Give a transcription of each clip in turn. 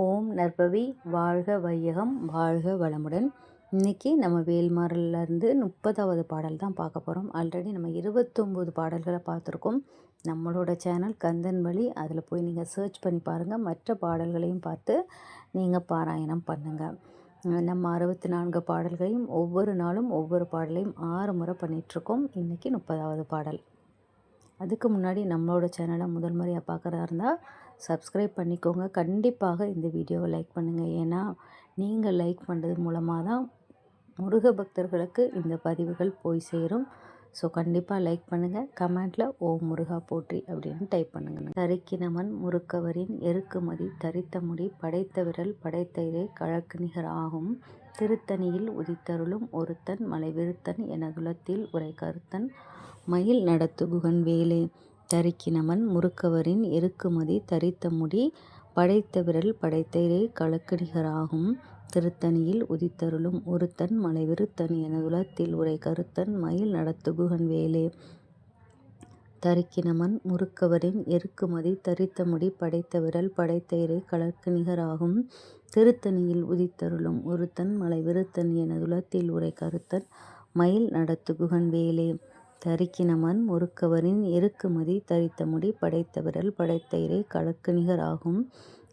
ஓம் நற்பவி. வாழ்க வையகம் வாழ்க வளமுடன். இன்றைக்கி நம்ம வேல்மாறல்லேருந்து முப்பதாவது பாடல் தான் பார்க்க போகிறோம் ஆல்ரெடி நம்ம இருபத்தொம்போது பாடல்களை பார்த்துருக்கோம். நம்மளோட சேனல் கந்தன் வழி. அதில் போய் நீங்கள் சர்ச் பண்ணி பாருங்கள் மற்ற பாடல்களையும் பார்த்து நீங்கள் பாராயணம் பண்ணுங்கள் நம்ம அறுபத்தி நான்கு பாடல்களையும் ஒவ்வொரு நாளும் ஒவ்வொரு பாடலையும் ஆறு முறை பண்ணிகிட்ருக்கோம் இன்றைக்கி முப்பதாவது பாடல். அதுக்கு முன்னாடி நம்மளோட சேனலை முதல் முறையாக பார்க்குறதா இருந்தால் சப்ஸ்கிரைப் பண்ணிக்கோங்க. கண்டிப்பாக இந்த வீடியோவை லைக் பண்ணுங்கள் ஏன்னா நீங்கள் லைக் பண்ணுறது மூலமாக தான் முருக பக்தர்களுக்கு இந்த பதிவுகள் போய் சேரும். ஸோ கண்டிப்பாக லைக் பண்ணுங்கள் கமெண்ட்டில் ஓ முருகா போற்றி அப்படின்னு டைப் பண்ணுங்கள் தரிக்கினமன் முறுக்கவரின் எருக்குமதி தரித்த முடி படைத்த விரல் படைத்த இதை கழக்கு நிகர் ஆகும். திருத்தணியில் உதித்தருளும் ஒருத்தன் மலைவிருத்தன் எனதுலத்தில் உரை கருத்தன். மயில் நடத்துகுகன் வேலே தரிக்கினமன் முறுக்கவரின் எருக்குமதி தரித்த முடி படைத்த விரல் படைத்தரே கலக்கடிகராகும். திருத்தணியில் உதித்தருளும் ஒருத்தன் மலைவிருத்தன் எனதுலத்தில் உரை கருத்தன் மயில் நடத்துகுகன் வேலே தரிக்கினமன் முறுக்கவரின் எருக்குமதி தரித்த முடி படைத்த விரல் படைத்த கலர்க்கு நிகராகும் திருத்தணியில் உதித்தருளும் ஒருத்தன் மலைவிருத்தன் எனதுலத்தில் உரை கருத்தன் மயில் நடத்துகுகன் வேலே தரிக்கினமன் முறுக்கவரின் எருக்குமதி தரித்த முடி படைத்த விரல் படைத்த இறை கலக்கு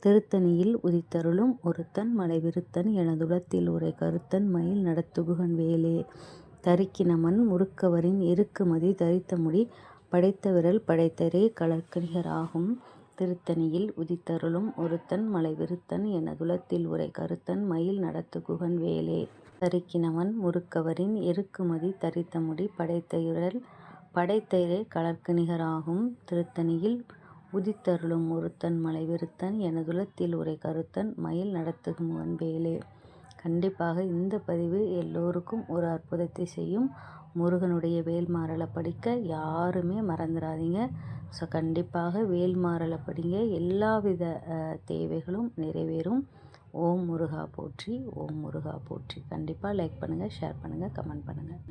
திருத்தணியில் உதித்தருளும் ஒருத்தன் மலைவிருத்தன் எனதுலத்தில் உரை கருத்தன் மயில் நடத்துகுகன் வேலே. தரிக்கினமன் முறுக்கவரின் எருக்குமதி தரித்த முடி படைத்த விரல் படைத்தரே கலக்கு திருத்தணியில் உதித்தருளும் ஒருத்தன் மலைவிருத்தன் எனதுலத்தில் உரை கருத்தன் மயில் நடத்துகுகன் வேலே. தரிக்கினவன் முறுக்கவரின் எருக்குமதி தரித்த முடி படைத்த இழல் படைத்தயிரை கலர்க்கு நிகராகும் திருத்தணியில் உதித்தருளும் ஒருத்தன் மலை விருத்தன் எனதுலத்தில் உரை கருத்தன் மயில் நடத்துகுமன் வேலே. கண்டிப்பாக இந்த பதிவு எல்லோருக்கும் ஒரு அற்புதத்தை செய்யும். முருகனுடைய வேல்மாறலை படிக்க யாருமே மறந்துடாதீங்க ஸோ கண்டிப்பாக வேல்மாறலை படிங்க. எல்லாவித தேவைகளும் நிறைவேறும். ஓம் முருகா போற்றி ஓம் முருகா போற்றி. கண்டிப்பாக லைக் பண்ணுங்கள் ஷேர் பண்ணுங்கள் கமெண்ட் பண்ணுங்கள்